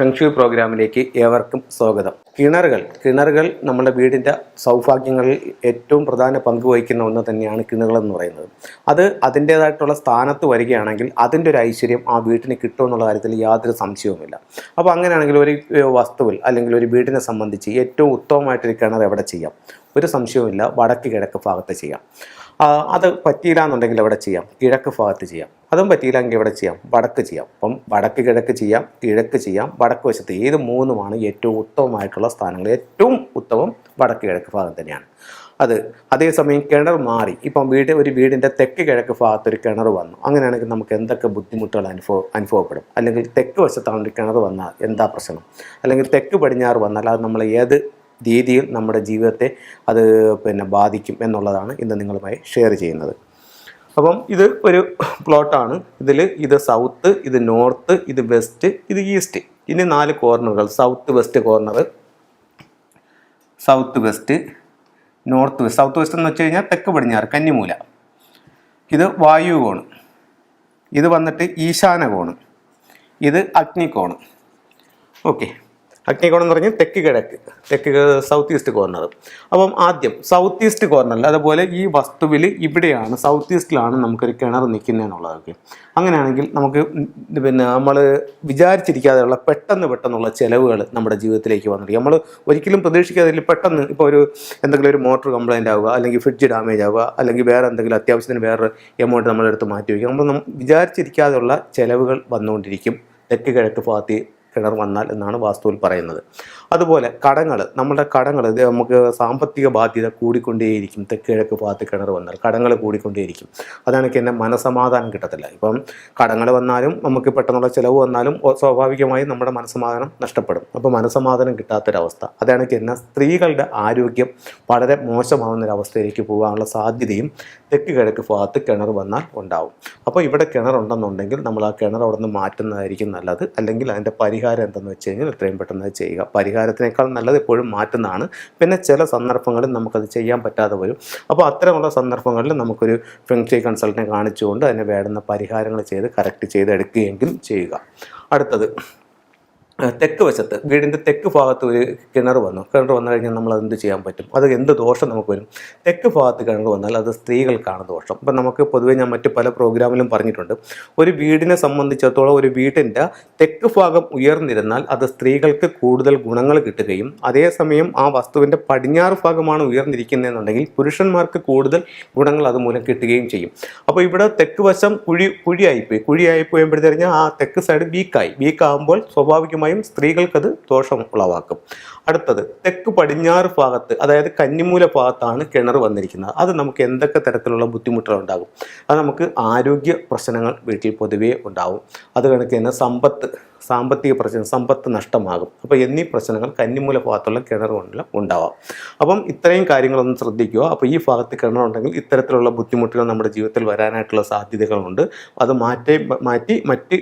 Feng shui പ്രോഗ്രാമിലേക്ക് ഏവർക്കും സ്വാഗതം. കിണറുകൾ കിണറുകൾ നമ്മുടെ വീടിന്റെ സൗഭാഗ്യങ്ങളിൽ ഏറ്റവും പ്രധാന പങ്ക് വഹിക്കുന്ന ഒന്ന് തന്നെയാണ് കിണറുകളെന്ന് പറയുന്നത്. അത് അതിന്റേതായിട്ടുള്ള സ്ഥാനത്ത് വരികയാണെങ്കിൽ അതിന്റെ ഒരു ഐശ്വര്യം ആ വീട്ടിന് കിട്ടുമെന്നുള്ള കാര്യത്തിൽ യാതൊരു സംശയവുമില്ല. അപ്പോൾ അങ്ങനെയാണെങ്കിൽ ഒരു വസ്തുവിൽ അല്ലെങ്കിൽ ഒരു വീടിനെ സംബന്ധിച്ച് ഏറ്റവും ഉത്തമമായിട്ടൊരു കിണർ എവിടെ ചെയ്യാം? ഒരു സംശയവുമില്ല. വടക്ക് കിഴക്ക് ഭാഗത്ത് ചെയ്യാം. അത് പറ്റിയില്ല എന്നുണ്ടെങ്കിൽ എവിടെ ചെയ്യാം. കിഴക്ക് ഭാഗത്ത് ചെയ്യാം. അതും പറ്റിയില്ലെങ്കിൽ എവിടെ ചെയ്യാം. വടക്ക് ചെയ്യാം. അപ്പം വടക്ക് കിഴക്ക് ചെയ്യാം. കിഴക്ക് ചെയ്യാം. വടക്ക് വശത്ത് ഏത് മൂന്നുമാണ് ഏറ്റവും ഉത്തമമായിട്ടുള്ള സ്ഥാനങ്ങൾ? ഏറ്റവും ഉത്തമം വടക്ക് കിഴക്ക് ഭാഗം തന്നെയാണ്. അത് അതേസമയം കിണർ മാറി. ഇപ്പം വീട് ഒരു വീടിന്റെ തെക്ക് കിഴക്ക് ഭാഗത്ത് ഒരു കിണർ വന്നു. അങ്ങനെയാണെങ്കിൽ നമുക്ക് എന്തൊക്കെ ബുദ്ധിമുട്ടുകൾ അനുഭവ അനുഭവപ്പെടും? അല്ലെങ്കിൽ തെക്ക് വശത്താണ് ഒരു കിണർ വന്നാൽ എന്താ പ്രശ്നം? അല്ലെങ്കിൽ തെക്ക് പടിഞ്ഞാറ് വന്നാൽ അത് നമ്മൾ ഏത് രീതിയിൽ നമ്മുടെ ജീവിതത്തെ അത് പിന്നെ ബാധിക്കും എന്നുള്ളതാണ് ഇന്ന് നിങ്ങളുമായി ഷെയർ ചെയ്യുന്നത്. അപ്പം ഇത് ഒരു പ്ലോട്ടാണ് ഇതിൽ ഇത് സൗത്ത് ഇത് നോർത്ത് ഇത് വെസ്റ്റ് ഇത് ഈസ്റ്റ് ഇനി നാല് കോർണറുകൾ south west corner south west north west south west എന്ന് വെച്ച് കഴിഞ്ഞാൽ തെക്ക് പടിഞ്ഞാറ് കന്നിമൂല. ഇത് വായു കോണ്. ഇത് വന്നിട്ട് ഈശാന കോണ്. ഇത് അഗ്നികോണ്. ഓക്കെ അഗ്നികോണം എന്ന് പറഞ്ഞാൽ തെക്ക് കിഴക്ക് തെക്ക് സൗത്ത് ഈസ്റ്റ് കോർണർ അപ്പം ആദ്യം സൗത്ത് ഈസ്റ്റ് കോർണറിൽ അതുപോലെ ഈ വസ്തുവിൽ ഇവിടെയാണ് സൗത്ത് ഈസ്റ്റിലാണ് നമുക്കൊരു കിണർ നിൽക്കുന്നതെന്നുള്ളതൊക്കെ അങ്ങനെയാണെങ്കിൽ നമുക്ക് പിന്നെ നമ്മൾ വിചാരിച്ചിരിക്കാതെയുള്ള പെട്ടെന്ന് പെട്ടെന്നുള്ള ചിലവുകൾ നമ്മുടെ ജീവിതത്തിലേക്ക് വന്നിരിക്കും. നമ്മൾ ഒരിക്കലും പ്രതീക്ഷിക്കാതെ പെട്ടെന്ന് ഇപ്പോൾ ഒരു എന്തെങ്കിലും ഒരു മോട്ടോർ കംപ്ലൈന്റ് ആവുക അല്ലെങ്കിൽ ഫ്രിഡ്ജ് ഡാമേജ് ആവുക അല്ലെങ്കിൽ വേറെ എന്തെങ്കിലും അത്യാവശ്യത്തിന് വേറെ എമൗണ്ട് നമ്മളെടുത്ത് മാറ്റി വയ്ക്കുക. നമ്മൾ വിചാരിച്ചിരിക്കാതെയുള്ള ചിലവുകൾ വന്നുകൊണ്ടിരിക്കും തെക്ക് കിഴക്ക് ഭാഗത്ത് കിണർ വന്നാൽ എന്നാണ് വാസ്തുവിൽ പറയുന്നത്. അതുപോലെ കടങ്ങൾ നമ്മുടെ കടങ്ങൾ നമുക്ക് സാമ്പത്തിക ബാധ്യത കൂടിക്കൊണ്ടേയിരിക്കും. തെക്കിഴക്ക് ഭാഗത്ത് കിണർ വന്നാൽ കടങ്ങൾ കൂടിക്കൊണ്ടേയിരിക്കും. അതാണ് എന്റെ മനസമാധാനം കിട്ടത്തില്ല. ഇപ്പം കടങ്ങൾ വന്നാലും നമുക്ക് പെട്ടെന്നുള്ള ചിലവ് വന്നാലും സ്വാഭാവികമായും നമ്മുടെ മനസമാധാനം നഷ്ടപ്പെടും. അപ്പോൾ മനസമാധാനം കിട്ടാത്തൊരവസ്ഥ. അതാണ് എന്നെ സ്ത്രീകളുടെ ആരോഗ്യം വളരെ മോശമാവുന്നൊരവസ്ഥയിലേക്ക് പോകാനുള്ള സാധ്യതയും തെക്ക് കിഴക്ക് ഭാഗത്ത് കിണർ വന്നാൽ ഉണ്ടാവും. അപ്പോൾ ഇവിടെ കിണറുണ്ടെന്നുണ്ടെങ്കിൽ നമ്മൾ ആ കിണർ അവിടെ നിന്ന് മാറ്റുന്നതായിരിക്കും നല്ലത്. അല്ലെങ്കിൽ അതിന്റെ പരിഹാരം എന്തെന്ന് വെച്ച് കഴിഞ്ഞാൽ എത്രയും പെട്ടെന്ന് ചെയ്യുക. പരിഹാരത്തിനേക്കാൾ നല്ലത് എപ്പോഴും മാറ്റുന്നതാണ്. പിന്നെ ചില സന്ദർഭങ്ങളിൽ നമുക്കത് ചെയ്യാൻ പറ്റാതെ വരും. അപ്പോൾ അത്തരമുള്ള സന്ദർഭങ്ങളിൽ നമുക്കൊരു ഫെങ്ഷി കൺസൾട്ടനെ കാണിച്ചുകൊണ്ട് അതിന് വേണ്ടുന്ന പരിഹാരങ്ങൾ ചെയ്ത് കറക്റ്റ് ചെയ്തെടുക്കുകയെങ്കിലും ചെയ്യുക. അടുത്തത്. തെക്ക് വശത്ത് വീടിന്റെ തെക്ക് ഭാഗത്ത് ഒരു കിണർ വന്നു. കിണർ വന്നു കഴിഞ്ഞാൽ നമ്മൾ അതെന്ത് ചെയ്യാൻ പറ്റും? അത് എന്ത് ദോഷം നമുക്ക് വരും? തെക്ക് ഭാഗത്ത് കിണർ വന്നാൽ അത് സ്ത്രീകൾക്കാണ് ദോഷം. ഇപ്പം നമുക്ക് പൊതുവേ ഞാൻ മറ്റ് പല പ്രോഗ്രാമിലും പറഞ്ഞിട്ടുണ്ട്. ഒരു വീടിനെ സംബന്ധിച്ചിടത്തോളം ഒരു വീടിന്റെ തെക്ക് ഭാഗം ഉയർന്നിരുന്നാൽ അത് സ്ത്രീകൾക്ക് കൂടുതൽ ഗുണങ്ങൾ കിട്ടുകയും അതേസമയം ആ വസ്തുവിന്റെ പടിഞ്ഞാറ് ഭാഗമാണ് ഉയർന്നിരിക്കുന്നതെന്നുണ്ടെങ്കിൽ പുരുഷന്മാർക്ക് കൂടുതൽ ഗുണങ്ങൾ അതുമൂലം കിട്ടുകയും ചെയ്യും. അപ്പോൾ ഇവിടെ തെക്ക് വശം കുഴി കുഴിയായിപ്പോയി. കുഴിയായി പോയപ്പോഴത്തേഞ്ഞാൽ ആ തെക്ക് സൈഡ് വീക്കായി വീക്കാകുമ്പോൾ സ്വാഭാവികമായും സ്ത്രീകൾക്കത് ദോഷം ഉളവാക്കും. അടുത്തത് തെക്ക് പടിഞ്ഞാറ് ഭാഗത്ത് അതായത് കന്നിമൂല ഭാഗത്താണ് കിണർ വന്നിരിക്കുന്നത്. അത് നമുക്ക് എന്തൊക്കെ തരത്തിലുള്ള ബുദ്ധിമുട്ടുകൾ ഉണ്ടാകും? അത് നമുക്ക് ആരോഗ്യ പ്രശ്നങ്ങൾ വീട്ടിൽ പൊതുവേ ഉണ്ടാവും. അത് കണക്ക് തന്നെ സമ്പത്ത് സാമ്പത്തിക പ്രശ്നം സമ്പത്ത് നഷ്ടമാകും. അപ്പോൾ എന്നീ പ്രശ്നങ്ങൾ കന്നിമൂല ഭാഗത്തുള്ള കിണർ കൊണ്ടിലും ഉണ്ടാവാം. അപ്പം ഇത്രയും കാര്യങ്ങളൊന്ന് ശ്രദ്ധിക്കുക. അപ്പോൾ ഈ ഭാഗത്ത് കിണറുണ്ടെങ്കിൽ ഇത്തരത്തിലുള്ള ബുദ്ധിമുട്ടുകൾ നമ്മുടെ ജീവിതത്തിൽ വരാനായിട്ടുള്ള സാധ്യതകളുണ്ട്. അത് മാറ്റി മാറ്റി മറ്റ്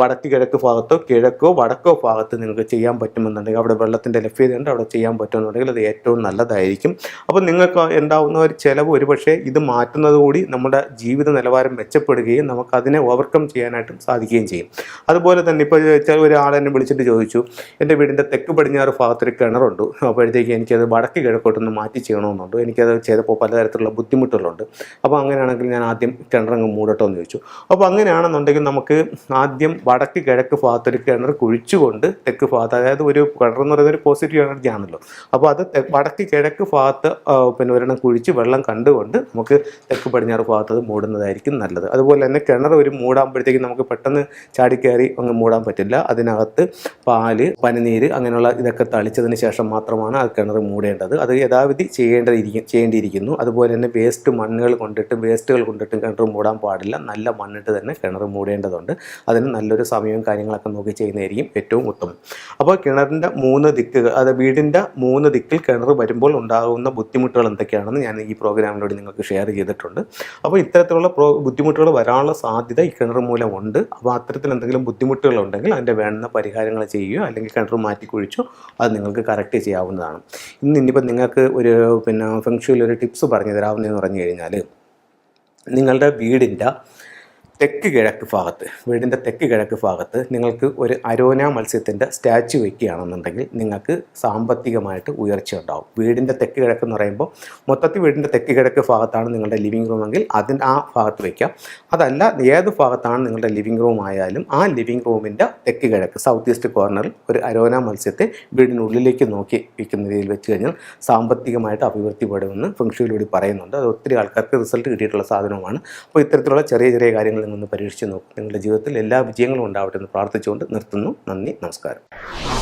വടക്ക് കിഴക്ക് ഭാഗത്തോ കിഴക്കോ വടക്കോ ഭാഗത്ത് നിങ്ങൾക്ക് ചെയ്യാൻ പറ്റുമെന്നുണ്ടെങ്കിൽ അവിടെ വെള്ളത്തിന്റെ ലഭ്യതയുണ്ട് അവിടെ ചെയ്യാൻ പറ്റുമെന്നുണ്ടെങ്കിൽ അത് ഏറ്റവും നല്ലതായിരിക്കും. അപ്പോൾ നിങ്ങൾക്ക് ഉണ്ടാവുന്ന ഒരു ചിലവ് ഒരുപക്ഷെ ഇത് മാറ്റുന്നതുകൂടി നമ്മുടെ ജീവിത നിലവാരം മെച്ചപ്പെടുകയും നമുക്കതിനെ ഓവർകം ചെയ്യാനായിട്ടും സാധിക്കുകയും ചെയ്യും. അതുപോലെ തന്നെ ഇപ്പോൾ ഒരാൾ എന്നെ വിളിച്ചിട്ട് ചോദിച്ചു എന്റെ വീടിന്റെ തെക്ക് പടിഞ്ഞാറ് ഭാഗത്തൊരു കിണറുണ്ട്. അപ്പോഴത്തേക്ക് എനിക്കത് വടക്ക് കിഴക്കോട്ടൊന്ന് മാറ്റി ചെയ്യണമെന്നുണ്ട്. എനിക്കത് ചെയ്തപ്പോൾ പലതരത്തിലുള്ള ബുദ്ധിമുട്ടുകളുണ്ട്. അപ്പോൾ അങ്ങനെയാണെങ്കിൽ ഞാൻ ആദ്യം കിണറങ്ങ് മൂടട്ടോ എന്ന് ചോദിച്ചു. അപ്പോൾ അങ്ങനെയാണെന്നുണ്ടെങ്കിൽ നമുക്ക് ആദ്യം വടക്ക് കിഴക്ക് ഭാഗത്തൊരു കിണർ കുഴിച്ചുകൊണ്ട് തെക്ക് ഭാഗത്ത് അതായത് ഒരു കിണർ എന്ന് പറയുന്നത് ഒരു പോസിറ്റീവ് എനർജി ആണല്ലോ. അപ്പോൾ അത് വടക്ക് കിഴക്ക് ഭാഗത്ത് പിന്നെ ഒരെണ്ണം കുഴിച്ച് വെള്ളം കണ്ടുകൊണ്ട് നമുക്ക് തെക്ക് പടിഞ്ഞാറ് ഭാഗത്ത് മൂടുന്നതായിരിക്കും നല്ലത്. അതുപോലെ തന്നെ കിണർ ഒരു മൂടാകുമ്പോഴത്തേക്കും നമുക്ക് പെട്ടെന്ന് ചാടിക്കയറി അങ്ങ് മൂടാൻ പറ്റില്ല. അതിനകത്ത് പാൽ പനിനീര് അങ്ങനെയുള്ള ഇതൊക്കെ തളിച്ചതിന് ശേഷം മാത്രമാണ് ആ കിണർ മൂടേണ്ടത്. അത് യഥാവിധി ചെയ്യേണ്ടതിരിക്കും ചെയ്യേണ്ടിയിരിക്കുന്നു. അതുപോലെ തന്നെ വേസ്റ്റ് മണ്ണുകൾ കൊണ്ടിട്ടും വേസ്റ്റുകൾ കൊണ്ടിട്ടും കിണർ മൂടാൻ പാടില്ല. നല്ല മണ്ണിട്ട് തന്നെ കിണർ മൂടേണ്ടതുണ്ട്. അതിന് നല്ലൊരു സമയവും കാര്യങ്ങളൊക്കെ നോക്കി ചെയ്യുന്നതായിരിക്കും ഏറ്റവും ഉത്തമം. അപ്പോൾ കിണറിന്റെ മൂന്ന് ദിക്കുകൾ അത് വീടിന്റെ മൂന്ന് ദിക്കിൽ കിണർ വരുമ്പോൾ ഉണ്ടാകുന്ന ബുദ്ധിമുട്ടുകൾ എന്തൊക്കെയാണെന്ന് ഞാൻ ഈ പ്രോഗ്രാമിലൂടെ നിങ്ങൾക്ക് ഷെയർ ചെയ്തിട്ടുണ്ട്. അപ്പോൾ ഇത്തരത്തിലുള്ള ബുദ്ധിമുട്ടുകൾ വരാനുള്ള സാധ്യത ഈ കിണർ മൂലമുണ്ട്. അപ്പോൾ അത്തരത്തിൽ എന്തെങ്കിലും ബുദ്ധിമുട്ടുകൾ ഉണ്ടെങ്കിൽ അതിന്റെ വേണ്ട പരിഹാരങ്ങൾ ചെയ്യുകയോ അല്ലെങ്കിൽ കിണർ മാറ്റി കുഴിച്ചോ അത് നിങ്ങൾക്ക് കറക്റ്റ് ചെയ്യാവുന്നതാണ്. ഇന്ന് ഇനിയിപ്പോൾ നിങ്ങൾക്ക് ഒരു പിന്നെ ഫെങ്ഷുവിൽ ഒരു ടിപ്സ് പറഞ്ഞു തരാവുന്നതെന്ന് പറഞ്ഞു കഴിഞ്ഞാൽ നിങ്ങളുടെ വീടിന്റെ തെക്ക് കിഴക്ക് ഭാഗത്ത് വീടിന്റെ തെക്ക് കിഴക്ക് ഭാഗത്ത് നിങ്ങൾക്ക് ഒരു അരോന മത്സ്യത്തിന്റെ സ്റ്റാച്ചു വയ്ക്കുകയാണെന്നുണ്ടെങ്കിൽ നിങ്ങൾക്ക് സാമ്പത്തികമായിട്ട് ഉയർച്ച ഉണ്ടാവും. വീടിന്റെ തെക്ക് കിഴക്ക് എന്ന് പറയുമ്പോൾ മൊത്തത്തിൽ വീടിന്റെ തെക്ക് കിഴക്ക് ഭാഗത്താണ് നിങ്ങളുടെ ലിവിങ് റൂമെങ്കിൽ അതിന് ആ ഭാഗത്ത് വയ്ക്കാം. അതല്ല ഏത് ഭാഗത്താണ് നിങ്ങളുടെ ലിവിങ് റൂം ആയാലും ആ ലിവിങ് റൂമിന്റെ തെക്ക് കിഴക്ക് സൗത്ത് ഈസ്റ്റ് കോർണറിൽ ഒരു അരോന മത്സ്യത്തെ വീടിനുള്ളിലേക്ക് നോക്കി വയ്ക്കുന്ന രീതിയിൽ വെച്ച് കഴിഞ്ഞാൽ സാമ്പത്തികമായിട്ട് അഭിവൃദ്ധിപ്പെടുമെന്ന് ഫംഗ്ഷയിലൂടെ പറയുന്നുണ്ട്. അത് ഒത്തിരി ആൾക്കാർക്ക് റിസൾട്ട് കിട്ടിയിട്ടുള്ള സാധനമാണ് അപ്പോൾ ഇത്തരത്തിലുള്ള ചെറിയ ചെറിയ കാര്യങ്ങളിൽ നിന്ന് പരീക്ഷിച്ച് നോക്കും. നിങ്ങളുടെ ജീവിതത്തിൽ എല്ലാ വിജയങ്ങളും ഉണ്ടാവട്ടെ എന്ന് പ്രാർത്ഥിച്ചുകൊണ്ട് നിർത്തുന്നു. നന്ദി നമസ്കാരം.